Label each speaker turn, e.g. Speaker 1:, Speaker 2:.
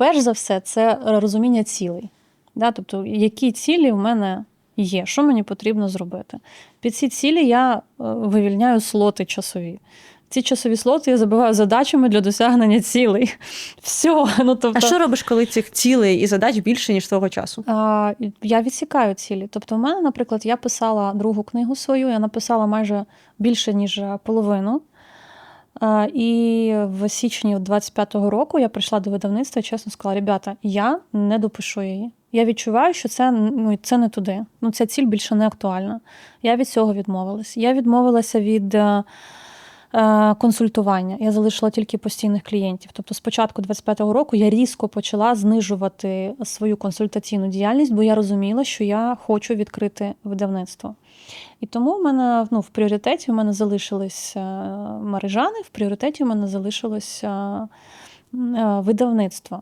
Speaker 1: перш за все, це розуміння цілей. Да? Тобто, які цілі в мене є, що мені потрібно зробити. Під ці цілі я е, вивільняю слоти часові. Ці часові слоти я забиваю задачами для досягнення цілей. Все. Ну, тобто,
Speaker 2: А що робиш, коли цих цілей і задач більше, ніж твого часу?
Speaker 1: а, я відсікаю цілі. Тобто, в мене, наприклад, я писала другу книгу свою, я написала майже більше, ніж половину. І в січні 25-го року я прийшла до видавництва і чесно сказала: ребята, я не допишу її. Я відчуваю, що це, ну, це не туди. Ну, ця ціль більше не актуальна. Я від цього відмовилась. Я відмовилася від е, консультування. Я залишила тільки постійних клієнтів. Тобто, з початку 25-го року я різко почала знижувати свою консультаційну діяльність, бо я розуміла, що я хочу відкрити видавництво. І тому в мене ну, в пріоритеті в мене залишились е, мережани, в пріоритеті в мене залишилось е, е, видавництво.